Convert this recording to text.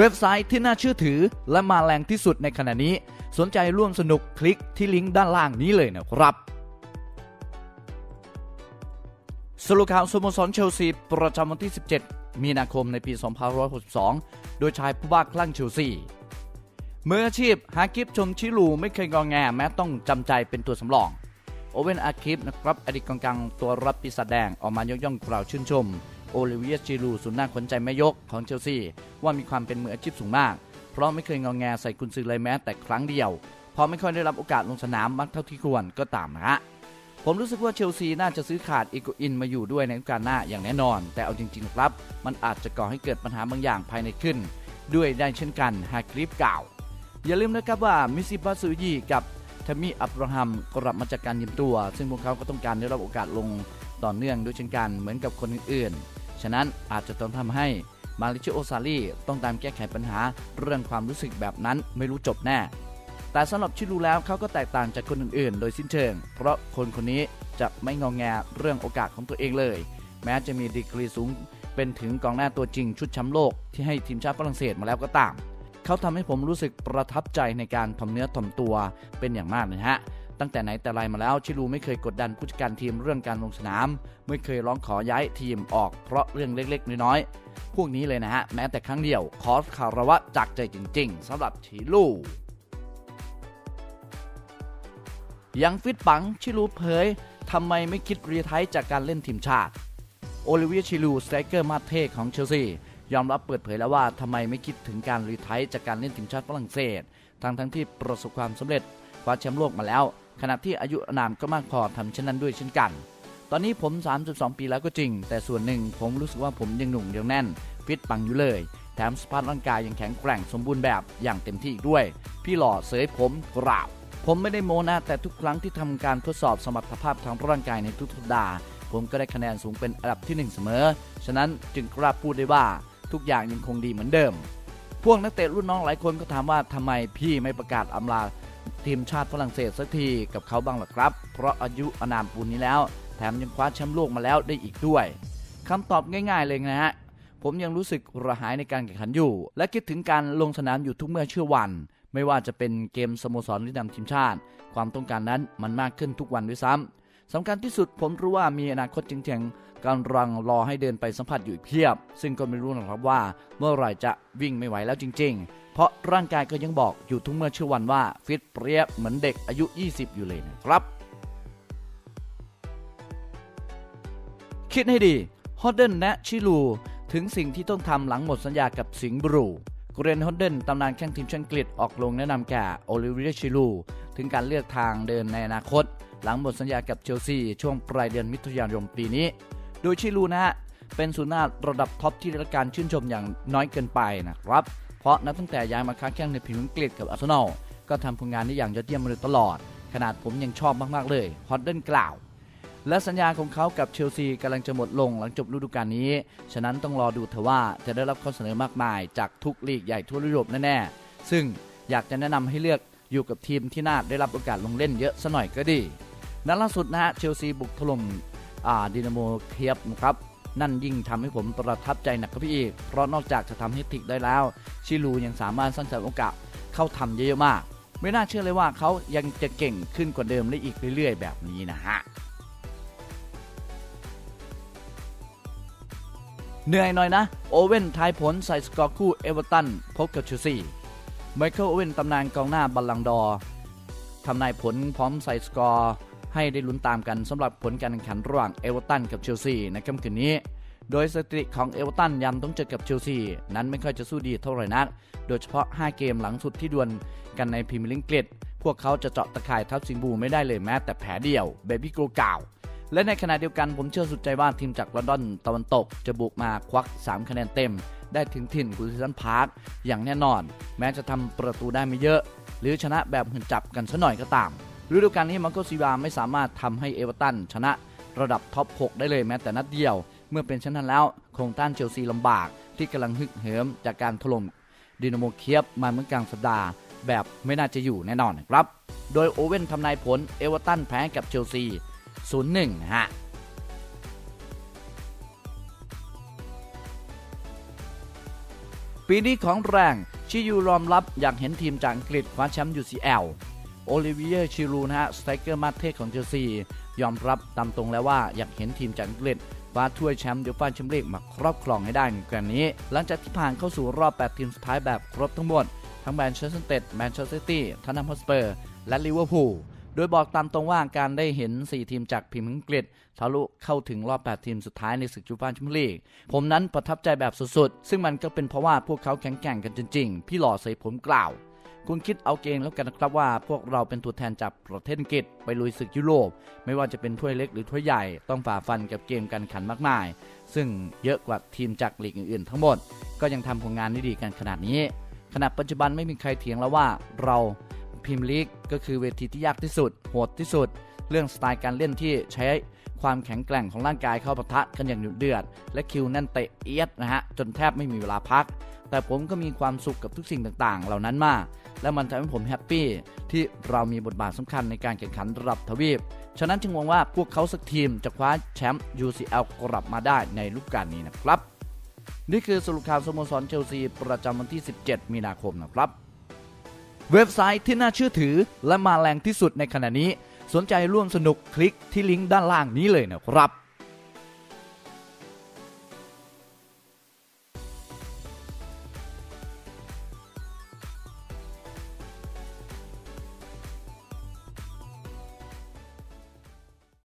เว็บไซต์ที่น่าเชื่อถือ และมาแรงที่สุดในขณะนี้ สนใจร่วมสนุกคลิกที่ลิงก์ด้านล่างนี้เลยนะครับสรุปข่าวสโมสรเชลซี ประจำวันที่ 17 มีนาคมในปี 2562 โดยชายผู้บ้าคลั่งเชลซีมืออาชีพฮากิฟชมชิลูไม่เคยงองแงแม้ต้องจำใจเป็นตัวสำรอง โอเวนอาคิฟนะครับอดีตกองกลางตัวรับปีศาจแดงออกมายกย่องกล่าวชื่นชม โอลิเวียชิลูสุนหน้าขนใจแม่ยกของเชลซีว่ามีความเป็นมืออาชีพสูงมาก เพราะไม่เคยงองแงใส่กุนซือเลยแม้แต่ครั้งเดียว พอไม่ค่อยได้รับโอกาสลงสนามมักเท่าที่ควรก็ตามนะฮะผมรู้สึกว่าเชลซีน่าจะซื้อขาดอีโกอินมาอยู่ด้วยในฤดูกาลหน้าอย่างแน่นอน แต่เอาจริงๆครับ มันอาจจะก่อให้เกิดปัญหาบางอย่างภายในขึ้น ด้วยได้เช่นกันฮากริฟกล่าวอย่าลืมนะครับว่ามิซิบาซูยีกับทามิอับราฮัมกลับมาจากการยืมตัว ซึ่งพวกเขาก็ต้องการได้รับโอกาสลงต่อเนื่องด้วยเช่นกันเหมือนกับคนอื่นๆ ฉะนั้นอาจจะต้องทำให้มาริชิโอซารีต้องตามแก้ไขปัญหาเรื่องความรู้สึกแบบนั้นไม่รู้จบแน่ แต่สำหรับชิลูแล้วเขาก็แตกต่างจากคนอื่นๆ โดยสิ้นเชิง เพราะคนคนนี้จะไม่งองแงเรื่องโอกาสของตัวเองเลย แม้จะมีดีกรีสูงเป็นถึงกองหน้าตัวจริงชุดแชมป์โลกที่ให้ทีมชาติฝรั่งเศสมาแล้วก็ตาม เขาทำให้ผมรู้สึกประทับใจในการทำเนื้อทำตัวเป็นอย่างมากนะฮะ ตั้งแต่ไหนแต่ไรมาแล้วชิลูไม่เคยกดดันผู้จัดการทีมเรื่องการลงสนาม ไม่เคยร้องขอย้ายทีมออกเพราะเรื่องเล็กๆ น้อยๆ พวกนี้เลยนะฮะ แม้แต่ครั้งเดียวขอคารวะจากใจจริงๆสำหรับชิลูยังฟิตปังชิลูเผยทำไมไม่คิดรีไทยจากการเล่นทีมชาติ โอลิเวียชิลูสไตรเกอร์มาเทของเชลซียอมรับเปิดเผยแล้วว่าทำไมไม่คิดถึงการรีไทยจากการเล่นทีมชาติฝรั่งเศสทั้งทั้งที่ประสบความสำเร็จคว้าแชมป์โลกมาแล้ว ขณะที่อายุอานามก็มากพอทำเช่นนั้นด้วยเช่นกัน ตอนนี้ผม 32 ปีแล้วก็จริง แต่ส่วนหนึ่งผมรู้สึกว่าผมยังหนุ่มยังแน่น ฟิตปังอยู่เลย แถมสภาพร่างกายยังแข็งแกร่งสมบูรณ์แบบอย่างเต็มที่อีกด้วย พี่หล่อเสยผมกราบ ผมไม่ได้โมนะแต่ทุกครั้งที่ทำการทดสอบสมรรถภาพทางร่างกายในทุกสัปดาห์ผมก็ได้คะแนนสูงเป็นอันดับที่ 1 เสมอ ฉะนั้นจึงกล้าพูดได้ว่าทุกอย่างยังคงดีเหมือนเดิม พวกนักเตะรุ่นน้องหลายคนก็ถามว่าทำไมพี่ไม่ประกาศอำลา ทีมชาติฝรั่งเศสสักทีกับเขาบ้างหรอครับ เพราะอายุอานามปูนนี้แล้ว แถมยังคว้าแชมป์โลกมาแล้วได้อีกด้วยคำตอบง่าย ๆ เลยนะฮะผมยังรู้สึกระหายในการแข่งขันอยู่ และคิดถึงการลงสนามอยู่ทุกเมื่อเชื่อวัน ไม่ว่าจะเป็นเกมสโมสรหรือนำทีมชาติ ความต้องการนั้นมันมากขึ้นทุกวันด้วยซ้ำ สำคัญที่สุดผมรู้ว่ามีอนาคตจริงๆกำลังรอให้เดินไปสัมผัสอยู่เพียบ ซึ่งก็ไม่รู้หรอกครับว่า เมื่อไหร่จะวิ่งไม่ไหวแล้วจริง ๆ เพราะร่างกายก็ยังบอกอยู่ทุกเมื่อเชื่อวันว่าฟิตเปรี้ยเหมือนเด็กอายุ 20 อยู่เลยนะครับ คิดให้ดีฮอดเดนและชิลูถึงสิ่งที่ต้องทำหลังหมดสัญญากับสิงห์บรูเกรนฮอดเดนตำนานแข้งทีมชาติอังกฤษออกลงแนะนำแก่โอลิเวียชิลู ถึงการเลือกทางเดินในอนาคต หลังหมดสัญญากับเชลซีช่วงปลายเดือนมิถุนายนปีนี้ โดยชิลูนะฮะเป็นศูนย์หน้าระดับท็อปที่ได้รับการชื่นชมอย่างน้อยเกินไปนะครับ เพราะนับตั้งแต่ย้ายมาค้าแข้งในพรีเมียร์อังกฤษกับอาร์เซนอลก็ทำผลงานได้อย่างยอดเยี่ยมมาโดยตลอด ขนาดผมยังชอบมากๆเลยฮอดเดนกล่าว และสัญญาของเขากับเชลซีกำลังจะหมดลงหลังจบฤดูกาลนี้ ฉะนั้นต้องรอดูเถอะว่าจะได้รับข้อเสนอมากมายจากทุกลีกใหญ่ทั่วยุโรปแน่ๆซึ่งอยากจะแนะนำให้เลือกอยู่กับทีมที่น่าได้รับโอกาสลงเล่นเยอะสหน่อยก็ดี นัดล่าสุดนะฮะเชลซีบุกถล่มดินาโมเคียบนะครับนั่นยิ่งทำให้ผมประทับใจหนักกับพี่อีก เพราะนอกจากจะทำให้ติกได้แล้ว ชิลูยังสามารถสร้างสรรค์โอกาสเข้าทำเยอะมาก ไม่น่าเชื่อเลยว่าเขายังจะเก่งขึ้นกว่าเดิมได้อีกเรื่อย ๆ แบบนี้นะฮะ เหนื่อยหน่อยนะ โอเว่นทายผลใส่สกอร์คู่เอเวอร์ตันพบกับเชลซีไมเคิลโอเว่นตำนานกองหน้าบัลลังดอร์ทำนายผลพร้อมใส่สกอร์ ให้ได้ลุ้นตามกันสำหรับผลการแข่งขันระหว่างเอเวอร์ตันกับเชลซีในค่ำคืนนี้ โดยสถิติของเอเวอร์ตันยำต้องเจอกับเชลซีนั้นไม่ค่อยจะสู้ดีเท่าไหร่นัก โดยเฉพาะ 5 เกมหลังสุดที่ดวลกันในพรีเมียร์ลีกอังกฤษพวกเขาจะเจาะตะข่ายทับสิงบูไม่ได้เลยแม้แต่แผลเดียวเบบี้โกกล่าวและในขณะเดียวกันผมเชื่อสุดใจว่าทีมจากลอนดอนตะวันตกจะบุกมาควัก 3 คะแนนเต็ม ได้ถึงถิ่นกุลิสันพาร์คอย่างแน่นอน แม้จะทำประตูได้ไม่เยอะ หรือชนะแบบหืนจับกันซะหน่อยก็ตาม ฤดูกาลนี้มาร์โกซิวาไม่สามารถทำให้เอเวอร์ตันชนะระดับท็อป 6 ได้เลยแม้แต่นัดเดียว เมื่อเป็นเช่นนั้นแล้วคงต้านเชลซีลำบากที่กำลังฮึกเหิมจากการถล่มดินาโมเคียบมาเมื่อกลางสัปดาห์ แบบไม่น่าจะอยู่แน่นอนครับ โดยโอเว่นทำนายผลเอเวอร์ตันแพ้กับเชลซี 0-1 นะฮะปีนี้ของแรงชิยูรอมรับอยากเห็นทีมจากอังกฤษคว้าแชมป์ UCL โอลิเวียชิรูนะฮะสไตรเกอร์มาเทศของเชลซี ยอมรับตามตรงแล้วว่าอยากเห็นทีมจากอังกฤษว้าถ้วยแชมป์ยูฟ่าแชมเปี้ยนลีกมาครอบครองให้ได้ในครั้งนี้ หลังจากที่ผ่านเข้าสู่รอบ 8 ทีมสุดท้ายแบบครบทั้งหมด ทั้งแมนเชสเตอร์เต็ดแมนเชสเตอร์ซิตี้ทันนัมฮอสเปอร์ และลิเวอร์พูลโดยบอกตามตรงว่าการได้เห็น 4 ทีมจากพรีมียร์อังกฤษทะลุเข้าถึงรอบ 8 ทีมสุดท้ายในศึกยูฟ่าแชมเปี้ยนลีก ผมนั้นประทับใจแบบสุดๆ ซึ่งมันก็เป็นเพราะว่าพวกเขาแข็งแกร่งกันจริงๆ พี่หล่อใส่ผมกล่าว คุณคิดเอาเกงแล้วกันนะครับว่าพวกเราเป็นตัวแทนจากประเทศอังกฤษไปลุยศึกยุโรป ไม่ว่าจะเป็นถ้วยเล็กหรือถ้วยใหญ่ต้องฝ่าฟันกับเกมการขันมากมาย ซึ่งเยอะกว่าทีมจากลีกอื่นๆ ทั้งหมด ก็ยังทำผลงานได้ดีกันขนาดนี้ขณะปัจจุบันไม่มีใครเถียงแล้วว่าเราพรีเมียร์ลีกก็คือเวทีที่ยากที่สุดโหดที่สุด เรื่องสไตล์การเล่นที่ใช้ความแข็งแกร่งของร่างกายเข้าปะทะกันอย่างดุเดือด และคิวแน่นเตะเอียดนะฮะจนแทบไม่มีเวลาพัก แต่ผมก็มีความสุขกับทุกสิ่งต่างๆ เหล่านั้นมาก และมันทำให้ผมแฮปปี้ที่เรามีบทบาทสำคัญในการแข่งขันระดับทวีป ฉะนั้นจึงมองว่าพวกเขาสักทีมจะคว้าแชมป์ UCL กลับมาได้ในฤดูกาลนี้นะครับ นี่คือสรุปข่าวสโมสรเชลซีประจำวันที่ 17 มีนาคมนะครับ เว็บไซต์ที่น่าเชื่อถือและมาแรงที่สุดในขณะนี้ สนใจร่วมสนุกคลิกที่ลิงก์ด้านล่างนี้เลยนะครับ